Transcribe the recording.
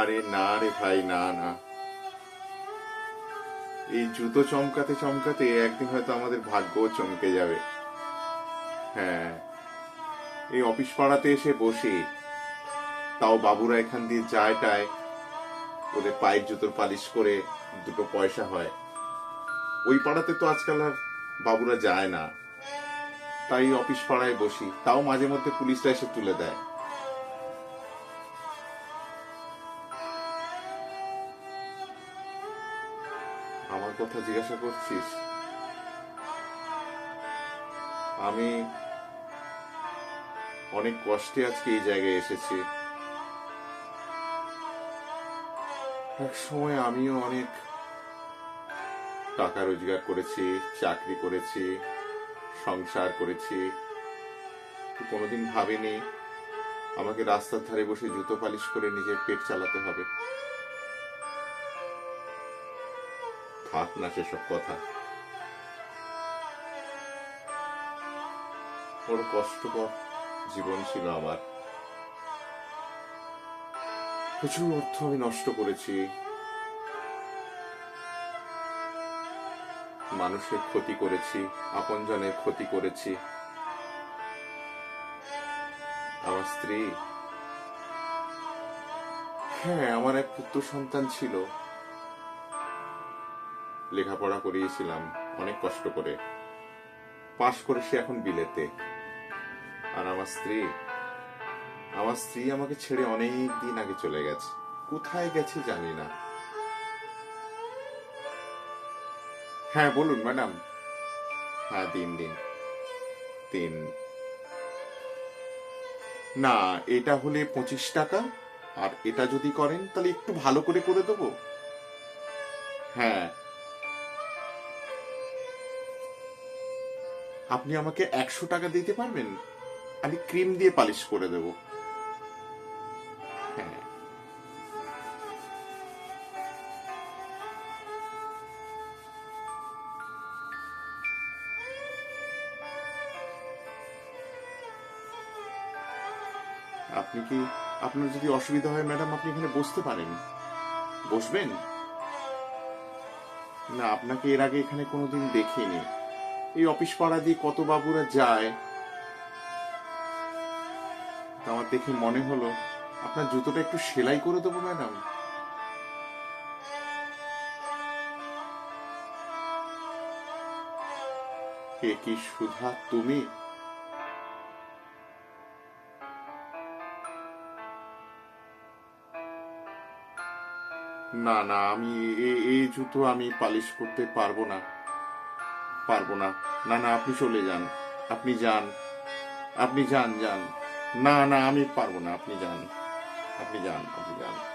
আরে না রে ভাই, না না। এই জুতো চমকাতে চমকাতে একদিন হয়তো আমাদের ভাগ্যও চমকে যাবে। হ্যাঁ এই অফিস পাড়াতে এসে বসে। তাও বাবুরা এখান দিয়ে যায় টায়। ওদের পায়ের জুতোর পালিশ করে দুটো পয়সা হয়। ওই পাড়াতে তো আজকাল আর বাবুরা যায় না। তাই অফিস পাড়ায় বসি। তাও মাঝে মধ্যে পুলিশরা এসে তুলে দেয়। আমার কথা জিজ্ঞাসা করছিস? আমি অনেক কষ্টে আজকে এই জায়গায় এসেছি। এক সময় আমিও অনেক টাকা রোজগার করেছি, চাকরি করেছি, সংসার করেছি। কোনোদিন ভাবিনি আমাকে রাস্তার ধারে বসে জুতো পালিশ করে নিজের পেট চালাতে হবে। থাক না সেসব কথা। বড় কষ্টকর জীবন ছিল আমার। প্রচুর অর্থ আমি নষ্ট করেছি। মানুষের ক্ষতি করেছি, আপনজনের ক্ষতি করেছি। আমার স্ত্রী? হ্যাঁ আমার এক পুত্র সন্তান ছিল। লেখাপড়া করিয়েছিলাম, অনেক কষ্ট করে। পাশ করে সে এখন বিলেতে। আর আমার স্ত্রী? আমার স্ত্রী আমাকে ছেড়ে অনেক দিন আগে চলে গেছে। কোথায় গেছে জানি না। হ্যাঁ বলুন, ম্যাডাম। হ্যাঁ দিন দিন। তিন। না, এটা হলে পঁচিশ টাকা। আর এটা যদি করেন, তাহলে একটু ভালো করে করে দেবো। হ্যাঁ আপনি আমাকে একশো টাকা দিতে পারবেন? আমি ক্রিম দিয়ে পালিশ করে দেব। হ্যাঁ। আপনি কি আপনার যদি অসুবিধা হয়, ম্যাডাম, আপনি এখানে বসতে পারেন। বসবেন? না, আপনাকে এর আগে এখানে কোনোদিন দেখিনি। এই অফিস পাড়া দিয়ে কত বাবুরা যায়? আমার দেখে মনে হলো, আপনার জুতোটা একটু সেলাই করে দেবো, ম্যাডাম। কে কি সুধা, তুমি? না না, আমি এই জুতো আমি পালিশ করতে পারব না। পারব না। না না, আপনি চলে যান। আপনি যান। আপনি যান যান। না না, আমি পারব না। আপনি যান। আপনি যান আপনি যান।